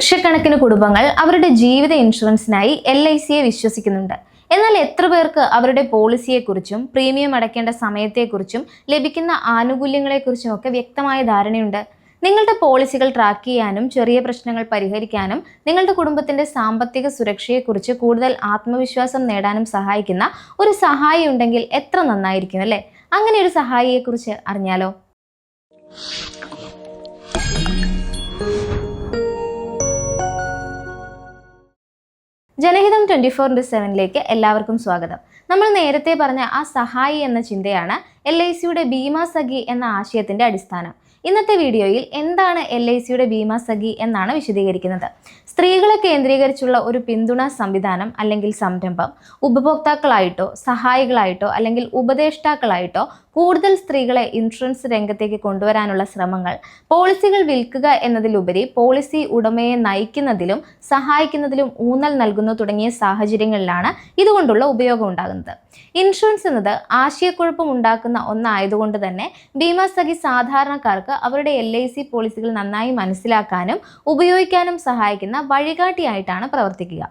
ലക്ഷക്കണക്കിന് കുടുംബങ്ങൾ അവരുടെ ജീവിത ഇൻഷുറൻസിനായി എൽ ഐ സിയെ വിശ്വസിക്കുന്നുണ്ട്. എന്നാൽ എത്ര പേർക്ക് അവരുടെ പോളിസിയെക്കുറിച്ചും പ്രീമിയം അടയ്ക്കേണ്ട സമയത്തെക്കുറിച്ചും ലഭിക്കുന്ന ആനുകൂല്യങ്ങളെക്കുറിച്ചും ഒക്കെ വ്യക്തമായ ധാരണയുണ്ട്? നിങ്ങളുടെ പോളിസികൾ ട്രാക്ക് ചെയ്യാനും ചെറിയ പ്രശ്നങ്ങൾ പരിഹരിക്കാനും നിങ്ങളുടെ കുടുംബത്തിന്റെ സാമ്പത്തിക സുരക്ഷയെക്കുറിച്ച് കൂടുതൽ ആത്മവിശ്വാസം നേടാനും സഹായിക്കുന്ന ഒരു സഹായി ഉണ്ടെങ്കിൽ എത്ര നന്നായിരിക്കും അല്ലേ? അങ്ങനെ ഒരു സഹായിയെക്കുറിച്ച് അറിഞ്ഞാലോ? ജനഹിതം ട്വന്റി ഫോർ ഇന്റു സെവനിലേക്ക് എല്ലാവർക്കും സ്വാഗതം. നമ്മൾ നേരത്തെ പറഞ്ഞ ആ സഹായി എന്ന ചിന്തയാണ് എൽ ഐ സിയുടെ ഭീമാ സഖി എന്ന ആശയത്തിന്റെ അടിസ്ഥാനം. ഇന്നത്തെ വീഡിയോയിൽ എന്താണ് എൽ ഐ സിയുടെ ഭീമാ സഖി എന്നാണ് വിശദീകരിക്കുന്നത്. സ്ത്രീകളെ കേന്ദ്രീകരിച്ചുള്ള ഒരു പിന്തുണ സംവിധാനം അല്ലെങ്കിൽ സംരംഭം ഉപഭോക്താക്കളായിട്ടോ സഹായികളായിട്ടോ അല്ലെങ്കിൽ ഉപദേഷ്ടാക്കളായിട്ടോ കൂടുതൽ സ്ത്രീകളെ ഇൻഷുറൻസ് രംഗത്തേക്ക് കൊണ്ടുവരാനുള്ള ശ്രമങ്ങൾ. പോളിസികൾ വിൽക്കുക എന്നതിലുപരി പോളിസി ഉടമയെ നയിക്കുന്നതിലും സഹായിക്കുന്നതിലും ഊന്നൽ നൽകുന്നു തുടങ്ങിയ സാഹചര്യങ്ങളിലാണ് ഇതുകൊണ്ടുള്ള ഉപയോഗം ഉണ്ടാകുന്നത്. ഇൻഷുറൻസ് എന്നത് ആശയക്കുഴപ്പം ഉണ്ടാക്കുന്ന ഒന്നായതുകൊണ്ട് തന്നെ ബീമാ സഖി സാധാരണക്കാർക്ക് അവരുടെ എൽ ഐ സി പോളിസികൾ നന്നായി മനസ്സിലാക്കാനും ഉപയോഗിക്കാനും സഹായിക്കുന്ന വഴികാട്ടിയായിട്ടാണ് പ്രവർത്തിക്കുക.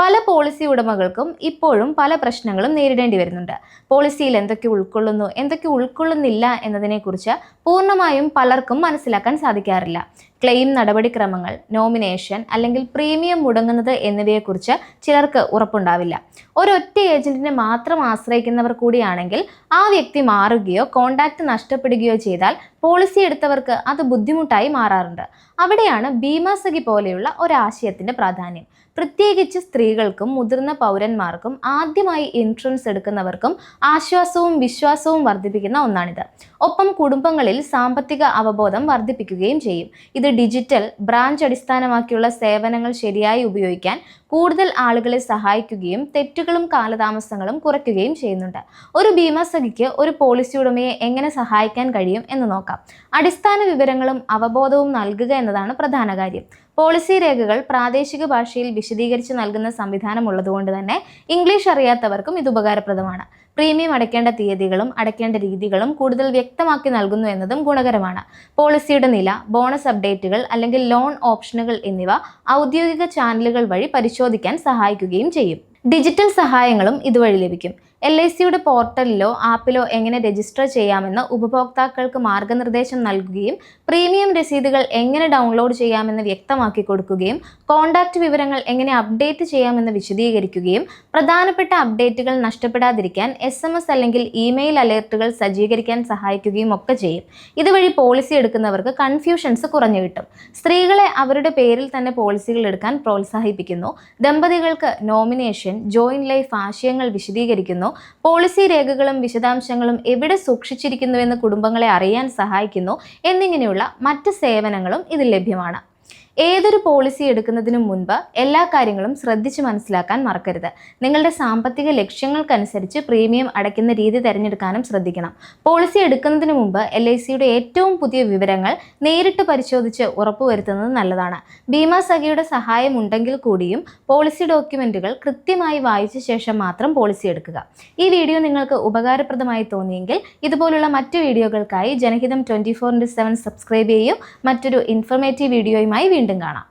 പല പോളിസി ഉടമകൾക്കും ഇപ്പോഴും പല പ്രശ്നങ്ങളും നേരിടേണ്ടി വരുന്നുണ്ട്. പോളിസിയിൽ എന്തൊക്കെ ഉൾക്കൊള്ളുന്നു എന്തൊക്കെ ഉൾക്കൊള്ളുന്നില്ല എന്നതിനെക്കുറിച്ച് പൂർണമായും പലർക്കും മനസ്സിലാക്കാൻ സാധിക്കാറില്ല. ക്ലെയിം നടപടിക്രമങ്ങൾ നോമിനേഷൻ അല്ലെങ്കിൽ പ്രീമിയം മുടങ്ങുന്നത് എന്നിവയെക്കുറിച്ച് ചിലർക്ക് ഉറപ്പുണ്ടാവില്ല. ഒരൊറ്റ ഏജന്റിനെ മാത്രം ആശ്രയിക്കുന്നവർ കൂടിയാണെങ്കിൽ ആ വ്യക്തി മാറുകയോ കോണ്ടാക്ട് നഷ്ടപ്പെടുകയോ ചെയ്താൽ പോളിസി എടുത്തവർക്ക് അത് ബുദ്ധിമുട്ടായി മാറാറുണ്ട്. അവിടെയാണ് ഭീമാസഖി പോലെയുള്ള ഒരാശയത്തിന്റെ പ്രാധാന്യം. പ്രത്യേകിച്ച് സ്ത്രീകൾക്കും മുതിർന്ന പൗരന്മാർക്കും ആദ്യമായി ഇൻഷുറൻസ് എടുക്കുന്നവർക്കും ആശ്വാസവും വിശ്വാസവും വർദ്ധിപ്പിക്കുന്ന ഒന്നാണിത്. ഒപ്പം കുടുംബങ്ങളിൽ സാമ്പത്തിക അവബോധം വർദ്ധിപ്പിക്കുകയും ചെയ്യും. ഇത് ഡിജിറ്റൽ ബ്രാഞ്ച് അടിസ്ഥാനമാക്കിയുള്ള സേവനങ്ങൾ ശരിയായി ഉപയോഗിക്കാൻ കൂടുതൽ ആളുകളെ സഹായിക്കുകയും തെറ്റുകളും കാലതാമസങ്ങളും കുറയ്ക്കുകയും ചെയ്യുന്നുണ്ട്. ഒരു ഭീമാസഖിക്ക് ഒരു പോളിസി ഉടമയെ എങ്ങനെ സഹായിക്കാൻ കഴിയും എന്ന് നോക്കാം. അടിസ്ഥാന വിവരങ്ങളും അവബോധവും നൽകുക എന്നതാണ് പ്രധാന കാര്യം. പോളിസി രേഖകൾ പ്രാദേശിക ഭാഷയിൽ വിശദീകരിച്ച് നൽകുന്ന സംവിധാനം ഉള്ളതുകൊണ്ട് തന്നെ ഇംഗ്ലീഷ് അറിയാത്തവർക്കും ഇത് ഉപകാരപ്രദമാണ്. പ്രീമിയം അടയ്ക്കേണ്ട തീയതികളും അടയ്ക്കേണ്ട രീതികളും കൂടുതൽ വ്യക്തമാക്കി നൽകുന്നു എന്നതും ഗുണകരമാണ്. പോളിസിയുടെ നില ബോണസ് അപ്ഡേറ്റുകൾ അല്ലെങ്കിൽ ലോൺ ഓപ്ഷനുകൾ എന്നിവ ഔദ്യോഗിക ചാനലുകൾ വഴി പരിശോധിക്കാൻ സഹായിക്കുകയും ചെയ്യും. ഡിജിറ്റൽ സഹായങ്ങളും ഇതുവഴി ലഭിക്കും. എൽ ഐ സിയുടെ പോർട്ടലിലോ ആപ്പിലോ എങ്ങനെ രജിസ്റ്റർ ചെയ്യാമെന്ന് ഉപഭോക്താക്കൾക്ക് മാർഗനിർദ്ദേശം നൽകുകയും പ്രീമിയം രസീതുകൾ എങ്ങനെ ഡൗൺലോഡ് ചെയ്യാമെന്ന് വ്യക്തമാക്കി കൊടുക്കുകയും കോൺടാക്റ്റ് വിവരങ്ങൾ എങ്ങനെ അപ്ഡേറ്റ് ചെയ്യാമെന്ന് വിശദീകരിക്കുകയും പ്രധാനപ്പെട്ട അപ്ഡേറ്റുകൾ നഷ്ടപ്പെടാതിരിക്കാൻ എസ് അല്ലെങ്കിൽ ഇമെയിൽ അലേർട്ടുകൾ സജ്ജീകരിക്കാൻ സഹായിക്കുകയും ഒക്കെ ചെയ്യും. ഇതുവഴി പോളിസി എടുക്കുന്നവർക്ക് കൺഫ്യൂഷൻസ് കുറഞ്ഞു കിട്ടും. സ്ത്രീകളെ അവരുടെ പേരിൽ തന്നെ പോളിസികൾ എടുക്കാൻ പ്രോത്സാഹിപ്പിക്കുന്നു. ദമ്പതികൾക്ക് നോമിനേഷൻ ജോയിൻ ലൈഫ് ആശയങ്ങൾ വിശദീകരിക്കുന്നു. പോളിസി രേഖകളും വിശദാംശങ്ങളും എവിടെ സൂക്ഷിച്ചിരിക്കുന്നുവെന്ന് കുടുംബങ്ങളെ അറിയാൻ സഹായിക്കുന്നു. എന്നിങ്ങനെയുള്ള മറ്റ് സേവനങ്ങളും ഇതിൽ ലഭ്യമാണ്. ഏതൊരു പോളിസി എടുക്കുന്നതിനു മുൻപ് എല്ലാ കാര്യങ്ങളും ശ്രദ്ധിച്ച് മനസ്സിലാക്കാൻ മറക്കരുത്. നിങ്ങളുടെ സാമ്പത്തിക ലക്ഷ്യങ്ങൾക്കനുസരിച്ച് പ്രീമിയം അടയ്ക്കുന്ന രീതി തിരഞ്ഞെടുക്കാനും ശ്രദ്ധിക്കണം. പോളിസി എടുക്കുന്നതിന് മുമ്പ് എൽ ഐ സിയുടെ ഏറ്റവും പുതിയ വിവരങ്ങൾ നേരിട്ട് പരിശോധിച്ച് ഉറപ്പുവരുത്തുന്നത് നല്ലതാണ്. ഭീമാ സഖിയുടെ സഹായം ഉണ്ടെങ്കിൽ കൂടിയും പോളിസി ഡോക്യുമെന്റുകൾ കൃത്യമായി വായിച്ച ശേഷം മാത്രം പോളിസി എടുക്കുക. ഈ വീഡിയോ നിങ്ങൾക്ക് ഉപകാരപ്രദമായി തോന്നിയെങ്കിൽ ഇതുപോലുള്ള മറ്റു വീഡിയോകൾക്കായി Janahitham twenty four into seven subscribe ചെയ്യും. മറ്റൊരു ഇൻഫർമേറ്റീവ് വീഡിയോയുമായി വീണ്ടും കാണാം.